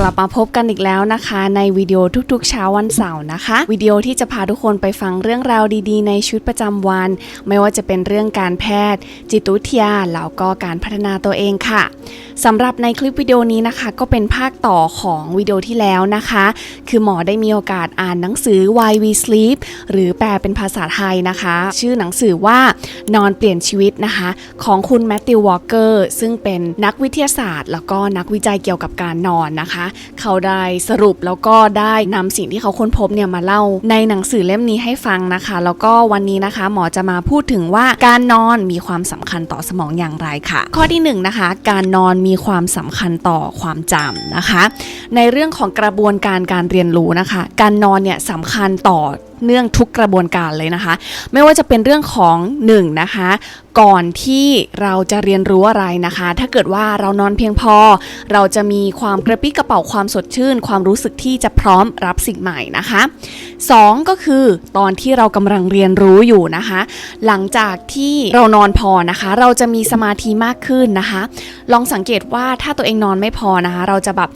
กลับมาพบกันอีกแล้วนะคะ ในวิดีโอทุกๆ เช้าวันเสาร์นะคะ วิดีโอที่จะพาทุกคนไปฟังเรื่องราวดีๆ ในชีวิตประจำวัน ไม่ว่าจะเป็นเรื่องการแพทย์ จิตวิทยาแล้วก็การพัฒนาตัวเองค่ะสำหรับในคลิปวิดีโอนี้นะคะ ก็เป็นภาคต่อของวิดีโอที่แล้วนะคะ คือหมอได้มีโอกาสอ่านหนังสือ Why We Sleep หรือแปลเป็นภาษาไทยนะคะ ชื่อหนังสือว่านอนเปลี่ยนชีวิตนะคะ ของคุณแมตติววอลเกอร์ซึ่งเป็นนักวิทยาศาสตร์ แล้วก็นักวิจัยเกี่ยวกับการนอนนะคะเขาได้สรุปแล้วก็ได้นำสิ่งที่เขาค้นพบเนี่ยมาเล่าในหนังสือเล่มนี้ให้ฟังนะคะ แล้วก็วันนี้นะคะ หมอจะมาพูดถึงว่าการนอนมีความสำคัญต่อสมองอย่างไรค่ะ ข้อที่หนึ่งนะคะ การนอนมีความสำคัญต่อความจำนะคะ ในเรื่องของกระบวนการการเรียนรู้นะคะ การนอนเนี่ยสำคัญต่อเนื่องทุกกระบวนการเลยนะคะ ไม่ว่าจะเป็นเรื่องของ1นงนะคะก่อนที่เราจะเรียนรู้อะไรนะคะ ถ้าเกิดว่าเรานอนเพียงพอ เราจะมีความกระปี้กระเป๋าความสดชื่น ความรู้สึกที่จะพร้อมรับสิ่งใหม่นะคะ 2 ก็คือตอนที่เรากำลังเรียนรู้อยู่นะคะ หลังจากที่เรานอนพอนะคะ เราจะมีสมาธิมากขึ้นนะคะ ลองสังเกตว่าถ้าตัวเองนอนไม่พอนะคะ เราจะแบบ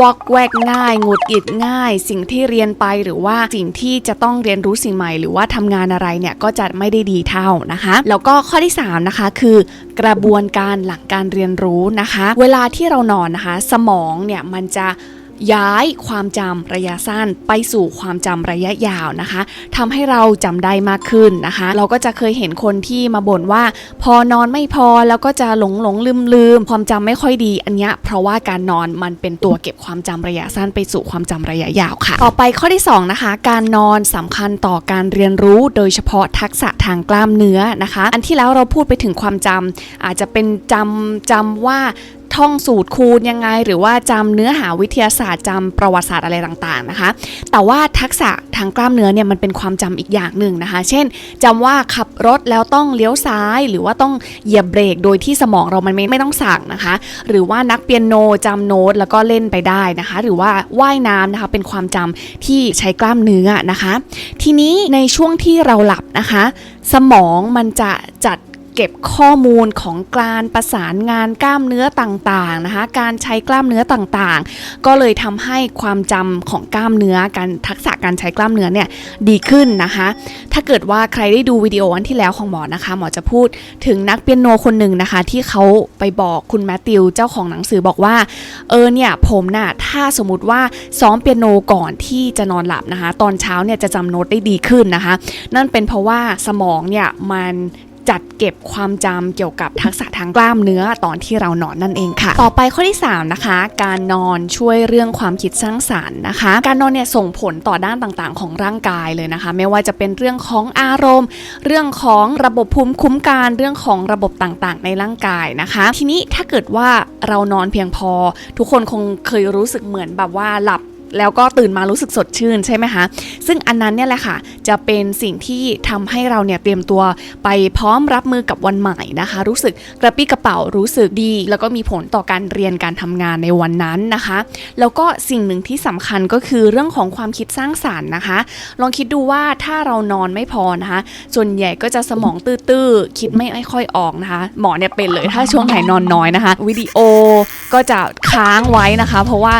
วอกแวกง่ายงุดหงิดง่าย สิ่งที่เรียนไปหรือว่าสิ่งที่จะต้องเรียนรู้สิ่งใหม่ หรือว่าทำงานอะไรเนี่ยก็จะไม่ได้ดีเท่านะคะ แล้วก็ข้อที่3นะคะคือกระบวนการหลังการเรียนรู้นะคะ เวลาที่เรานอนนะคะ สมองเนี่ยมันจะ ย้ายความจำระยะสั้นไปสู่ความจำระยะยาวนะคะทำให้เราจำได้มากขึ้นนะคะ เราก็จะเคยเห็นคนที่มาบ่นว่า พอนอนไม่พอแล้วก็จะหลงหลงลืมลืมความจำไม่ค่อยดีอันนี้เพราะว่าการนอนมันเป็นตัวเก็บความจำระยะสั้นไปสู่ความจำระยะยาวค่ะ ต่อไปข้อที่สองนะคะการนอนสำคัญต่อการเรียนรู้ โดยเฉพาะทักษะทางกล้ามเนื้อนะคะ อันที่แล้วเราพูดไปถึงความจำอาจจะเป็นจำจำว่า ท่องสูตรคูณยังไง หรือว่าจำเนื้อหาวิทยาศาสตร์จำประวัติศาสตร์อะไรต่างๆนะคะ แต่ว่าทักษะทางกล้ามเนื้อเนี่ยมันเป็นความจำอีกอย่างหนึ่งนะคะ เช่นจำว่าขับรถแล้วต้องเลี้ยวซ้าย หรือว่าต้องเหยียบเบรกโดยที่สมองเรามันไม่ไม่ต้องสั่งนะคะ หรือว่านักเปียโนจำโน้ตแล้วก็เล่นไปได้นะคะ หรือว่าว่ายน้ำนะคะเป็นความจำที่ใช้กล้ามเนื้อนะคะ ทีนี้ในช่วงที่เราหลับนะคะ สมองมันจะจัด เก็บข้อมูลของการประสานงานกล้ามเนื้อต่างๆนะคะ การใช้กล้ามเนื้อต่างๆ ก็เลยทำให้ความจำของกล้ามเนื้อการทักษะการใช้กล้ามเนื้อเนี่ยดีขึ้นนะคะ ถ้าเกิดว่าใครได้ดูวิดีโออันที่แล้วของหมอนะคะ หมอจะพูดถึงนักเปียโนคนหนึ่งนะคะ ที่เขาไปบอกคุณแมตติวเจ้าของหนังสือบอกว่าเออเนี่ยผมน่ะถ้าสมมติว่าซ้อมเปียโนก่อนที่จะนอนหลับนะคะ ตอนเช้าเนี่ยจะจำโน้ตได้ดีขึ้นนะคะ นั่นเป็นเพราะว่าสมองเนี่ยมัน จัดเก็บความจำเกี่ยวกับทักษะทางกล้ามเนื้อตอนที่เรานอนนั่นเองค่ะ ต่อไปข้อที่ 3 นะคะ การนอนช่วยเรื่องความคิดสร้างสารรค์นะคะ การนอนเนี่ยส่งผลต่อด้านต่างๆ ของร่างกายเลยนะคะ ไม่ว่าจะเป็นเรื่องของอารมณ์ เรื่องของระบบภูมิคุ้มกันเรื่องของระบบต่างๆ ในร่างกายนะคะ ทีนี้ถ้าเกิดว่าเรานอนเพียงพอ ทุกคนคงเคยรู้สึกเหมือนแบบว่าหลับ แล้วก็ตื่นมารู้สึกสดชื่นใช่ไหมคะ ซึ่งอันนั้นเนี่ยแหละค่ะ จะเป็นสิ่งที่ทำให้เราเนี่ยเตรียมตัวไปพร้อมรับมือกับวันใหม่นะคะ รู้สึกกระปี้กระเป๋ารู้สึกดี แล้วก็มีผลต่อการเรียนการทำงานในวันนั้นนะคะ แล้วก็สิ่งหนึ่งที่สำคัญก็คือเรื่องของความคิดสร้างสารรค์นะคะ ลองคิดดูว่าถ้าเรานอนไม่พอนะคะ ส่วนใหญ่ก็จะสมองตื้อๆคิดไม่ค่อยออกนะคะ หมอเนี่ยเป็นเลยถ้าช่วงไหนนอนน้อยนะคะ วิดีโอก็จะค้างไว้นะคะ เพราะว่า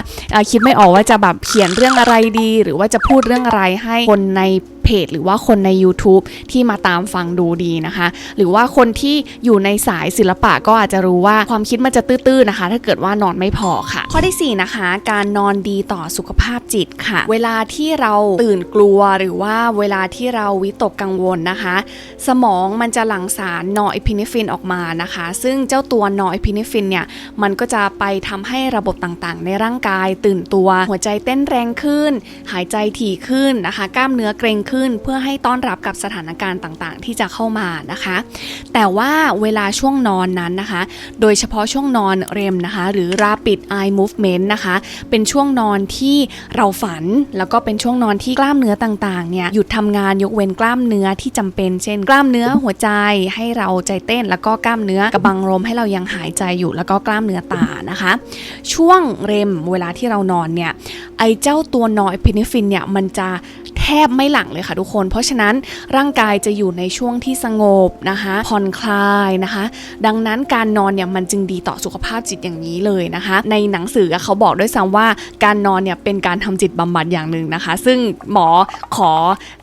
คิดไม่ออกว่าจะแบบเขียนเรื่องอะไรดี หรือว่าจะพูดเรื่องอะไรให้คนใน เพจหรือว่าคนใน YouTube ที่มาตามฟังดูดีนะคะ หรือว่าคนที่อยู่ในสายศิลปะก็อาจจะรู้ว่าความคิดมันจะตื้อๆนะคะ ถ้าเกิดว่านอนไม่พอค่ะ ข้อที่ 4 นะคะ การนอนดีต่อสุขภาพจิตค่ะ เวลาที่เราตื่นกลัวหรือว่าเวลาที่เราวิตกกังวลนะคะ สมองมันจะหลั่งสารนอร์อพิเนฟินออกมานะคะ ซึ่งเจ้าตัวนอร์อพิเนฟินเนี่ยมันก็จะไปทำให้ระบบต่างๆ ในร่างกายตื่นตัว หัวใจเต้นแรงขึ้น หายใจถี่ขึ้นนะคะ กล้ามเนื้อเกร็งขึ้นเพื่อให้ต้อนรับกับสถานการณ์ต่างๆ ที่จะเข้ามานะคะ แต่ว่าเวลาช่วงนอนนั้นนะคะ โดยเฉพาะช่วงนอนเร็มนะคะ หรือ rapid eye movement นะคะ เป็นช่วงนอนที่เราฝัน แล้วก็เป็นช่วงนอนที่กล้ามเนื้อต่างๆเนี่ยหยุดทำงานยกเว้นกล้ามเนื้อที่จำเป็น เช่น กล้ามเนื้อหัวใจให้เราใจเต้น แล้วก็กล้ามเนื้อกระบังลมให้เรายังหายใจอยู่ แล้วก็กล้ามเนื้อตานะคะ ช่วงเร็มเวลาที่เรานอนเนี่ยไอเจ้าตัวนอร์เอพิเนฟรินเนี่ยมันจะ บไม่หลังเลยค่ะทุกคน เพราะฉะนั้นร่างกายจะอยู่ในช่วงที่สงบนะคะผ่อนคลายนะคะ ดังนั้นการนอนเนี่ยมันจึงดีต่อสุขภาพจิตอย่างนี้เลยนะคะ ในหนังสือเขาบอกด้วยซ้ำว่าการนอนเนี่ยเป็นการทำจิตบำบัดอย่างหนึ่งนะคะ ซึ่งหมอขอ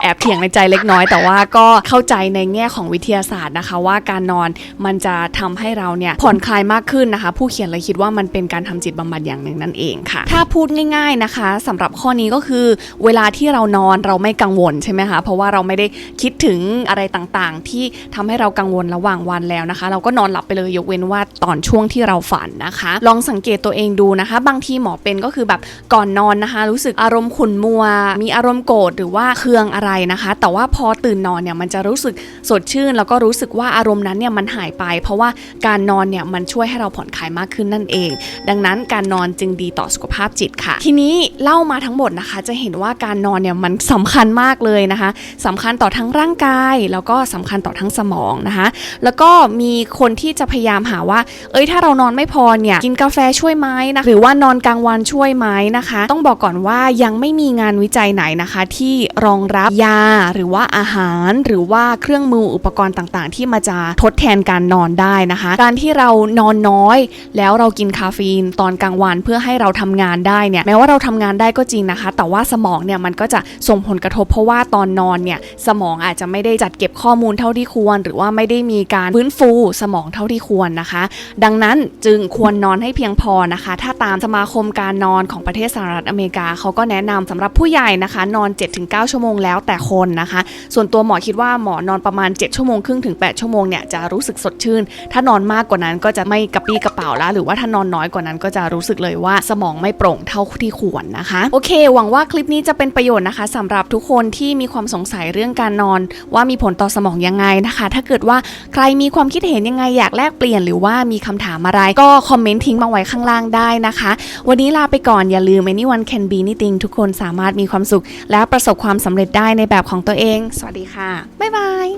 แอบเถียงในใจเล็กน้อย แต่ว่าก็เข้าใจในแง่ของวิทยาศาสตร์นะคะ ว่าการนอนมันจะทำให้เราเนี่ยผ่อนคลายมากขึ้นนะคะ ผู้เขียนเลยคิดว่ามันเป็นการทำจิตบำบัดอย่างหนึ่งนั่นเองค่ะ ถ้าพูดง่าย ๆนะคะสำหรับข้อนี้ก็คือ เวลาที่เรานอนเราไม่กังวลใช่ไหมคะเพราะว่าเราไม่ได้คิดถึงอะไรต่างๆ ที่ทำให้เรากังวลระหว่างวันแล้วนะคะ เราก็นอนหลับไปเลยยกเว้นว่าตอนช่วงที่เราฝันนะคะ ลองสังเกตตัวเองดูนะคะ บางทีหมอเป็นก็คือแบบก่อนนอนนะคะ รู้สึกอารมณ์ขุ่นมัว มีอารมณ์โกรธหรือว่าเคืองอะไรนะคะ แต่ว่าพอตื่นนอนเนี่ยมันจะรู้สึกสดชื่น แล้วก็รู้สึกว่าอารมณ์นั้นเนี่ยมันหายไป เพราะว่าการนอนเนี่ยมันช่วยให้เราผ่อนคลายมากขึ้นนั่นเอง ดังนั้นการนอนจึงดีต่อสุขภาพจิตค่ะ ทีนี้เล่ามาทั้งหมดนะคะ จะเห็นว่าการนอนเนี่ยมันสำคัญมากเลยนะคะสำคัญต่อทั้งร่างกาย แล้วก็สำคัญต่อทั้งสมองนะคะ แล้วก็มีคนที่จะพยายามหาว่า เอ้ยถ้าเรานอนไม่พอเนี่ยกินกาแฟช่วยไหมนะหรือว่านอนกลางวันช่วยไหมนะคะ ต้องบอกก่อนว่ายังไม่มีงานวิจัยไหนนะคะ ที่รองรับยาหรือว่าอาหาร หรือว่าเครื่องมืออุปกรณ์ต่างๆ ที่มาจะทดแทนการนอนได้นะคะ การที่เรานอนน้อย แล้วเรากินคาเฟอีนตอนกลางวันเพื่อให้เราทำงานได้เนี่ยแม้ว่าเราทำงานได้ก็จริงนะคะ แต่ว่าสมองเนี่ยมันก็จะส่งผลกระทบเพราะว่าตอนนอนเนี่ยสมองอาจจะไม่ได้จัดเก็บข้อมูลเท่าที่ควร หรือว่าไม่ได้มีการฟื้นฟูสมองเท่าที่ควรนะคะ ดังนั้นจึงควรนอนให้เพียงพอนะคะ ถ้าตามสมาคมการนอนของประเทศสหรัฐอเมริกาเขาก็แนะนำสำหรับผู้ใหญ่นะคะ นอน 7-9 ชั่วโมงแล้วแต่คนนะคะ ส่วนตัวหมอคิดว่าหมอนอนประมาณ 7 ชั่วโมงครึ่งถึง 8 ชั่วโมงเนี่ยจะรู้สึกสดชื่น ถ้านอนมากกว่านั้นก็จะไม่กระปี้กระเป๋าแล้ว หรือว่าถ้านอนน้อยกว่านั้นก็จะรู้สึกเลยว่าสมองไม่โปร่งเท่าที่ควรนะคะ โอเค หวังว่าคลิปนี้จะเป็นประโยชน์นะคะสำหรับบทุกคนที่มีความสงสัยเรื่องการนอน ว่ามีผลต่อสมองยังไงนะคะ ถ้าเกิดว่าใครมีความคิดเห็นยังไงอยากแลกเปลี่ยนหรือว่ามีคำถามอะไร ก็คอมเมนต์ทิ้งมาไว้ข้างล่างได้นะคะ วันนี้ลาไปก่อนอย่าลืม anyone can be anything ทุกคนสามารถมีความสุข และประสบความสำเร็จได้ในแบบของตัวเอง สวัสดีค่ะบ๊ายบาย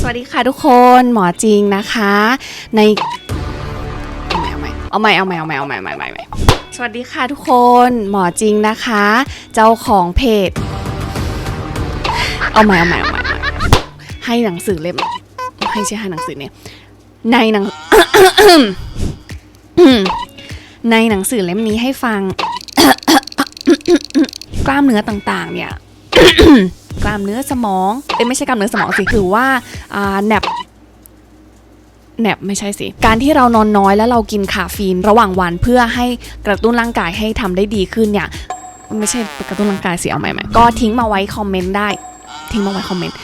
สวัสดีค่ะทุกคนหมอจริงนะคะ ใน เอาใหม่เอาใหม่เอาใหม่เอาใหม่เอาใหม่เอาใหม่เอาใหม่ สวัสดีค่ะทุกคนหมอจริงนะคะ เจ้าของเพจ เอาใหม่เอาใหม่เอาใหม่ให้หนังสือเล่มให้ใช่ให้หนังสือเนี่ยในหนังในหนังสือเล่มนี้ให้ฟัง กล้ามเนื้อต่างๆ เนี่ยกล้ามเนื้อสมองเอ้ยไม่ใช่กล้ามเนื้อสมองสิคือว่าอ่าแนบ แนบไม่ใช่สิ การที่เรานอนน้อยแล้วเรากินคาเฟอีนระหว่างวันเพื่อให้กระตุ้นร่างกายให้ทำได้ดีขึ้นเนี่ยไม่ใช่กระตุ้นร่างกายสิเอาใหม่ๆก็ทิ้งมาไว้คอมเมนต์ได้ ทิ้งมาไว้คอมเมนต์